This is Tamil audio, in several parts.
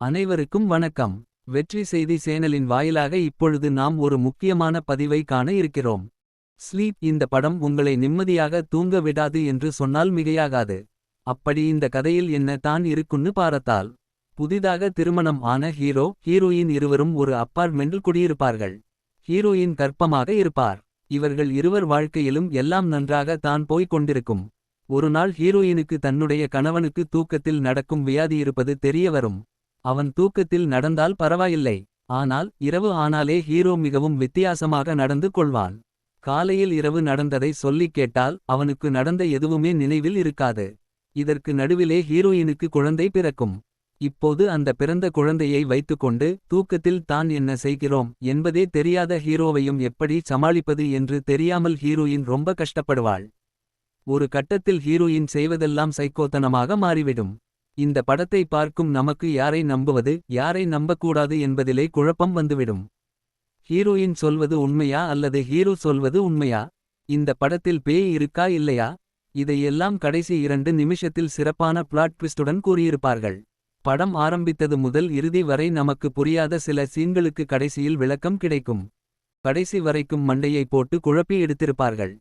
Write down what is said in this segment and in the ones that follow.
அனைவருக்கும் வணக்கம். வெற்றி செய்தி சேனலின் வாயிலாக இப்பொழுது நாம் ஒரு முக்கியமான பதிவை காண இருக்கிறோம். ஸ்லீப் இந்த படம் உங்களை நிம்மதியாக தூங்க விடாது என்று சொன்னால் மிகையாகாது. அப்படி இந்த கதையில் என்ன தான் இருக்குன்னு பாரத்தால் புதிதாக திருமணம் ஆன ஹீரோ ஹீரோயின் இருவரும் ஒரு அப்பார்ட்மெண்டில் குடியிருப்பார்கள். ஹீரோயின் கற்பமாக இருப்பார். இவர்கள் இருவர் வாழ்க்கையிலும் எல்லாம் நன்றாக தான் போய்க் கொண்டிருக்கும். ஒரு நாள் ஹீரோயினுக்கு தன்னுடைய கணவனுக்கு தூக்கத்தில் நடக்கும் வியாதி இருப்பது தெரிய வரும். அவன் தூக்கத்தில் நடந்தால் பரவாயில்லை. ஆனால் இரவு ஆனாலே ஹீரோ மிகவும் வித்தியாசமாக நடந்து கொள்வான். காலையில் இரவு நடந்ததை சொல்லிக் கேட்டால் அவனுக்கு நடந்த எதுவுமே நினைவில் இருக்காது. இதற்கு நடுவிலே ஹீரோயினுக்கு குழந்தை பிறக்கும். இப்போது அந்த பிறந்த குழந்தையை வைத்துக்கொண்டு தூக்கத்தில் தான் என்ன செய்கிறோம் என்பதே தெரியாத ஹீரோவையும் எப்படி சமாளிப்பது என்று தெரியாமல் ஹீரோயின் ரொம்ப கஷ்டப்படுவாள். ஒரு கட்டத்தில் ஹீரோயின் செய்வதெல்லாம் சைக்கோத்தனமாக மாறிவிடும். இந்த படத்தை பார்க்கும் நமக்கு யாரை நம்புவது யாரை நம்பக்கூடாது என்பதிலே குழப்பம் வந்துவிடும். ஹீரோயின் சொல்வது உண்மையா அல்லது ஹீரோ சொல்வது உண்மையா? இந்த படத்தில் பேய் இருக்கா இல்லையா? இதையெல்லாம் கடைசி இரண்டு நிமிஷத்தில் சிறப்பான பிளாட் ட்விஸ்டுடன் கூறியிருப்பார்கள். படம் ஆரம்பித்தது முதல் இறுதி வரை நமக்கு புரியாத சில சீன்களுக்கு கடைசியில் விளக்கம் கிடைக்கும். கடைசி வரைக்கும் மண்டையை போட்டு குழப்பி எடுத்திருப்பார்கள்.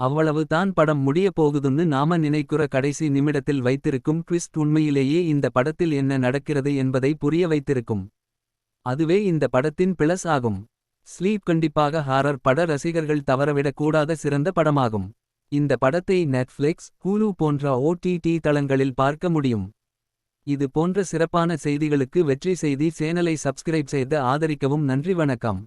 அவ்வளவு தான் படம் முடிய போகுதுன்னு நாம நினைக்குற கடைசி நிமிடத்தில் வைத்திருக்கும் ட்விஸ்ட் உண்மையிலேயே இந்த படத்தில் என்ன நடக்கிறது என்பதை புரிய வைத்திருக்கும். அதுவே இந்த படத்தின் பிளஸ் ஆகும். ஸ்லீப் கண்டிப்பாக ஹாரர் பட ரசிகர்கள் தவறவிடக் கூடாத சிறந்த படமாகும். இந்த படத்தை நெட்ஃப்ளிக்ஸ் ஹூலு போன்ற ஓடிடி தளங்களில் பார்க்க முடியும். இது போன்ற சிறப்பான செய்திகளுக்கு வெற்றி செய்தி சேனலை சப்ஸ்கிரைப் செய்து ஆதரிக்கவும் நன்றி வணக்கம்.